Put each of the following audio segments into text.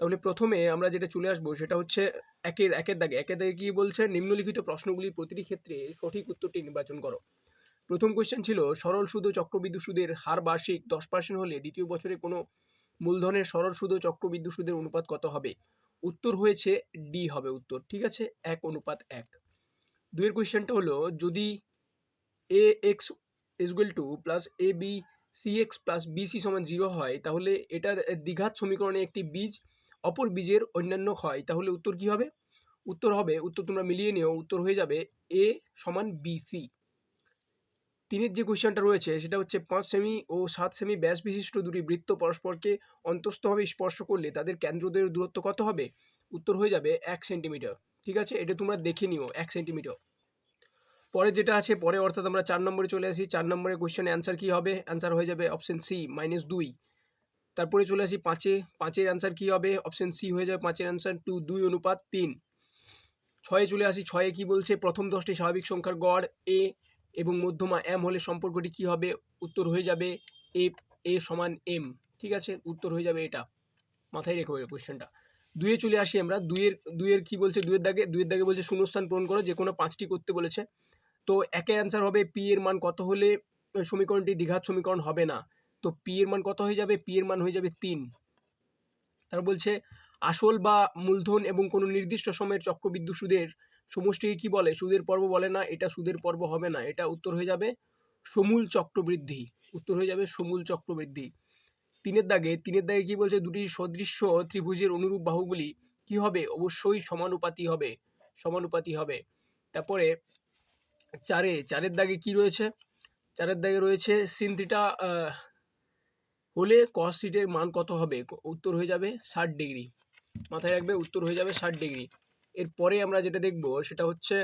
তাহলে প্রথমে আমরা যেটা চলে আসব সেটা হচ্ছে একের একের দাগে একের দাগে কি বলছে? নিম্নলিখিত প্রশ্নগুলির প্রতিটি ক্ষেত্রে সঠিক উত্তরটি নির্বাচন করো। প্রথম কোশ্চেন ছিল, সরল সুদ ও চক্রবৃদ্ধি সুদের হার বার্ষিক দশ পার্সেন্ট হলে দ্বিতীয় বছরে কোনো মূলধনের সরল সুদ ও চক্রবৃদ্ধি সুদের অনুপাত কত হবে? উত্তর হয়েছে ডি হবে উত্তর, ঠিক আছে? এক অনুপাত এক। দুয়ের কোয়েশ্চেনটা হলো, যদি a x is equal to plus a b c x plus BC সমান জিরো হয়, তাহলে এটার দ্বিঘাত সমীকরণে একটি বীজ অপর বীজের অন্যান্য হয় তাহলে উত্তর কি হবে? উত্তর হবে, উত্তর তোমরা মিলিয়ে নিও, উত্তর হয়ে যাবে এ সমান বিসি তিনের যে কোশ্চেনটা রয়েছে, সেটা হচ্ছে পাঁচ সেমি ও সাত সেমি ব্যাস বিশিষ্ট দুটি বৃত্ত পরস্পরকে অন্তস্থভাবে স্পর্শ করলে তাদের কেন্দ্রদের দূরত্ব কত হবে? উত্তর হয়ে যাবে এক সেন্টিমিটার। ঠিক আছে? এটা তোমরা দেখে নিও, এক সেন্টিমিটার। পরে যেটা আছে, পরে অর্থাৎ আমরা চার নম্বরে চলে আসি, চার নম্বরের কোশ্চেনে অ্যান্সার কী হবে? অ্যান্সার হয়ে যাবে অপশন সি মাইনাস দুই। তারপরে চলে আসি পাঁচে, পাঁচের অ্যান্সার কী হবে? অপশন সি হয়ে যাবে পাঁচের অ্যান্সার টু দুই অনুপাত, তিন। ছয়ে চলে আসি, ছয়ে কি বলছে? প্রথম দশটি স্বাভাবিক সংখ্যার গড় এ এবং মধ্যমা এম হলে সম্পর্কটি কি হবে? উত্তর হয়ে যাবে এ এ সমান এম ঠিক আছে? উত্তর হয়ে যাবে এটা। মাথায় রেখো এই কোশ্চেনটা দুয়ে চলে আসি আমরা। দুইয়ের দুইয়ের কি বলছে? দুইয়ের দাগে দুইয়ের দাগে বলছে শূন্যস্থান পূরণ করো, যে কোনো পাঁচটি করতে বলেছে। তো একের অ্যান্সার হবে পি এর মান কত হলে সমীকরণটি দ্বিঘাত সমীকরণ হবে না। তো পি এর মান কত হয়ে যাবে? পি এর মান হয়ে যাবে তিন। তার বলছে, আসল বা মূলধন এবং কোনো নির্দিষ্ট সময়ের চক্রবৃদ্ধি সুদের সমষ্টিকে কি বলে? সুদের পর্ব বলে না, এটা সুদের পর্ব হবে না। এটা উত্তর হয়ে যাবে সমূল চক্রবৃদ্ধি। উত্তর হয়ে যাবে সমূল চক্রবৃদ্ধি। তিনের দাগে তিনের দাগে কি বলছে? দুটি সদৃশ্য ত্রিভুজের অনুরূপ বাহুগুলি কি হবে? অবশ্যই সমানুপাতি হবে। সমানুপাতি হবে। তারপরে চারে, চারের দাগে কি রয়েছে? চারের দাগে রয়েছে সিন থিটা হলে কস সিটের মান কত হবে? উত্তর হয়ে যাবে ষাট ডিগ্রি। মাথায় রাখবে, উত্তর হয়ে যাবে ষাট ডিগ্রি। এরপরে আমরা যেটা দেখব, সেটা হচ্ছে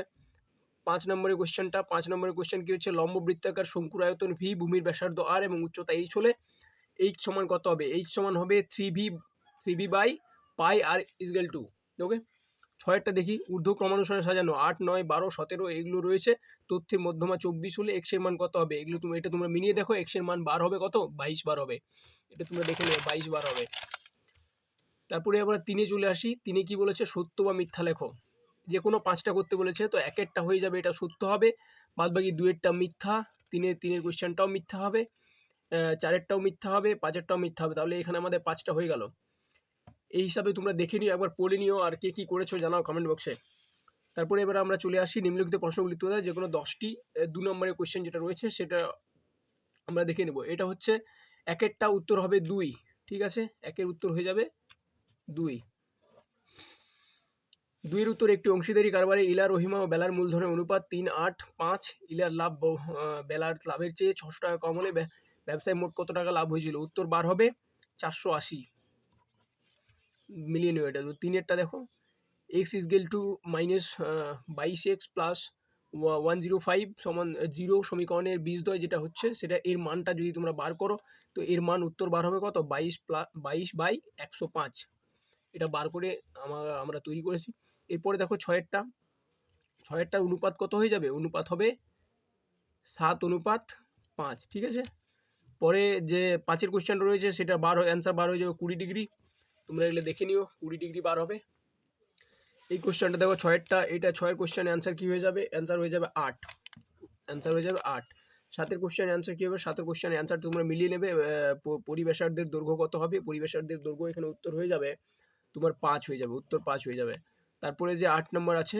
পাঁচ নম্বরের কোশ্চেনটা পাঁচ নম্বরের কোশ্চেন কি হচ্ছে? লম্ব বৃত্তাকার শঙ্কুর আয়তন ভি ভূমির ব্যাসার্ধ আর এবং উচ্চতা এইচ হলে এইচ সমান কত হবে? এইচ সমান হবে three V three V by pi r is equal to okay ছয়েরটা দেখি। ঊর্ধ্ব ক্রমানুসারে সাজানো। আট, নয়, বারো, সতেরো এগুলো রয়েছে। তথ্যের মধ্যমা চব্বিশ হলে এক্সের মান কত হবে? এগুলো তুমি, এটা তোমরা মিলিয়ে দেখো, এক্সের মান বার হবে কত? বাইশ বার হবে। এটা তোমরা দেখে নেবে বাইশ বার হবে। তারপরে আমরা তিনে চলে আসি। তিনি কি বলেছে? সত্য বা মিথ্যা লেখো। যে কোনো পাঁচটা করতে বলেছে, তো এক একটা হয়ে যাবে, এটা সত্য হবে। বাদ বাকি দুয়েরটা মিথ্যা, তিনের তিনের কোয়েশ্চেনটাও মিথ্যা হবে। চারেরটাও মিথ্যা হবে, পাঁচেরটাও মিথ্যা হবে। তাহলে এখানে আমাদের পাঁচটা হয়ে গেল। এই হিসাবে তোমরা দেখে নিও, একবার পড়ে নিও আর কে কী করেছ জানাও কমেন্ট বক্সে তারপরে এবার আমরা চলে আসি নিম্নলিখিত প্রশ্নগুলি তুলে যে কোনো দশটি দু নম্বরের কোয়েশ্চেন যেটা রয়েছে সেটা আমরা দেখে নেব। এটা হচ্ছে, একেরটা উত্তর হবে দুই, ঠিক আছে? একের উত্তর হয়ে যাবে দুই। দুইয়ের উত্তর একটি অংশীদারি কারবারে, ইলা, রহিমা ও বেলার মূলধনের অনুপাত তিন, আট, পাঁচ, ইলার লাভ বেলার লাভের চেয়ে ছশো টাকা কম হলে ব্যবসায় মোট কত টাকা লাভ হয়েছিল? উত্তর বার হবে চারশো আশি। মিলিয়ে নিও এটা তো তিনেরটা দেখো। X is equal to minus বাইশ x plus one zero five সমান জিরো সমীকরণের বীজদ্বয় যেটা হচ্ছে, সেটা এর মানটা যদি তোমরা বার করো, তো এর মান উত্তর বার হবে কত? বাইশ প্লাস বাইশ বাই একশো পাঁচ। এটা বার করে আমরা তৈরি করেছি। এরপরে দেখো ছয়েরটা। ছয়েরটার অনুপাত কত হয়ে যাবে? অনুপাত হবে সাত অনুপাত পাঁচ, ঠিক আছে? পরে যে পাঁচের কোশ্চেনটা রয়েছে, সেটা বার অ্যান্সার বার হয়ে যাবে কুড়ি ডিগ্রি তোমরা এগুলো দেখে নিও, কুড়ি ডিগ্রি বার হবে। এই কোশ্চেনটা দেখো ছয়েরটা এটা ছয়ের কোশ্চেনের অ্যান্সার কী হয়ে যাবে? অ্যান্সার হয়ে যাবে আট। অ্যান্সার হয়ে যাবে আট। সাতের কোশ্চেনের অ্যান্সার কী হবে? সাতের কোশ্চেনের অ্যান্সার তোমরা মিলিয়ে নেবে পরিবেশারদের দৈর্ঘ্য কত হবে? পরিবেশারদের দৈর্ঘ্য এখানে উত্তর হয়ে যাবে, তোমার পাঁচ হয়ে যাবে, উত্তর পাঁচ হয়ে যাবে। তারপরে যে আট নম্বর আছে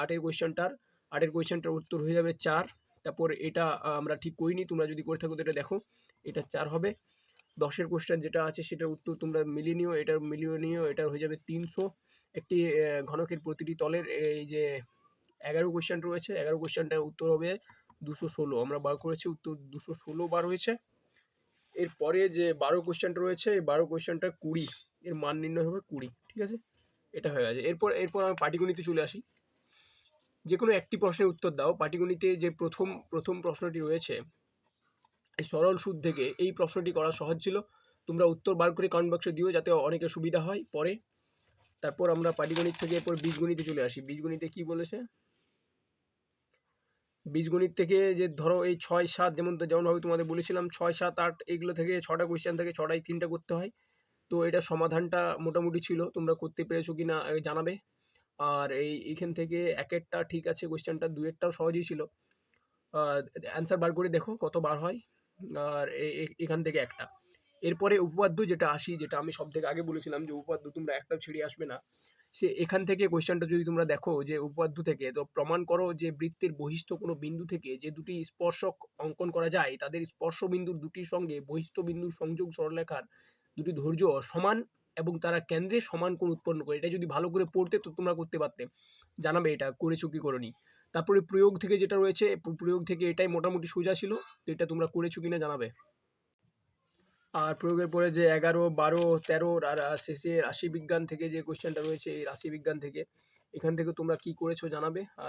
আটের কোয়েশ্চেনটার আটের কোয়েশ্চেনটার উত্তর হয়ে যাবে চার। তারপর এটা আমরা ঠিক করিনি, তোমরা যদি করে থাকো তো এটা দেখো, এটা চার হবে। দশের কোয়েশ্চেন যেটা আছে সেটার উত্তর তোমরা মিলিয়ে নিও এটার মিলিয়ে নিও, এটা হয়ে যাবে তিনশো। একটি ঘনকের প্রতিটি তলের এই যে এগারো কোয়েশ্চেন রয়েছে, এগারো কোয়েশ্চেনটার উত্তর হবে দুশো ষোলো। আমরা বার করেছি উত্তর দুশো ষোলো বার হয়েছে। এরপরে যে বারো কোয়েশ্চেনটা রয়েছে, এই বারো কোয়েশ্চেনটা কুড়ি, এর মান নির্ণয় হবে কুড়ি, ঠিক আছে? এটা হয়ে গেছে। এরপর এরপর আমি পাটিগণিতে চলে আসি। যে কোনো একটি প্রশ্নের উত্তর দাও। পাটিগণিতে যে প্রথম প্রথম প্রশ্নটি রয়েছে সরল সুদ থেকে এই প্রশ্নটি করা সহজ ছিল। তোমরা উত্তর বার করে কমেন্ট বক্সে দিও যাতে অনেকের সুবিধা হয়। পরে তারপর আমরা পাটিগণিত থেকে এরপর বীজগণিতে চলে আসি। বীজগণিতে কি বলেছে? বীজগণিত থেকে যে ধরো এই ছয় সাত যেমন যেমনভাবে তোমাদের বলেছিলাম, ছয় সাত আট এগুলো থেকে ছটা কোয়েশ্চেন থেকে ছটায় তিনটা করতে হয়। তো এটা সমাধানটা মোটামুটি ছিল। তোমরা করতে পেরেছ কি না জানাবে। আর এই এইখান থেকে একেরটা ঠিক আছে কোয়েশ্চেনটা দুয়েরটাও সহজই ছিল। অ্যান্সার বার করে দেখো কত বার হয়। আর এখান থেকে একটা। এরপরে উপপাদ্য যেটা আসি, যেটা আমি সব থেকে আগে বলেছিলাম যে উপপাদ্য তোমরা একটাও ছেড়ে আসবে না, সে এখান থেকে কোয়েশ্চেনটা যদি তোমরা দেখো যে উপপাদ্য থেকে, তো প্রমাণ করো যে বৃত্তের বহিস্থ কোনো বিন্দু থেকে যে দুটি স্পর্শক অঙ্কন করা যায়, তাদের স্পর্শ বিন্দুর দুটির সঙ্গে বহিস্থ বিন্দুর সংযোগ সরলরেখার দুটি ধৈর্য সমান এবং তারা কেন্দ্রে সমান কোণ উৎপন্ন করে। এটা যদি ভালো করে পড়তে, তো তোমরা করতে পারতে। জানাবে এটা, করেছ কি করনি? তারপরে প্রয়োগ থেকে যেটা রয়েছে প্রয়োগ থেকে এটাই মোটামুটি সোজা ছিল। এটা তোমরা করেছ কিনা জানাবে। আর প্রয়োগের পরে যে এগারো, বারো, তেরো আর শেষে রাশি বিজ্ঞান থেকে যে কোয়েশ্চেনটা রয়েছে, এই রাশি বিজ্ঞান থেকে, এখান থেকে তোমরা কি করেছ জানাবে? আর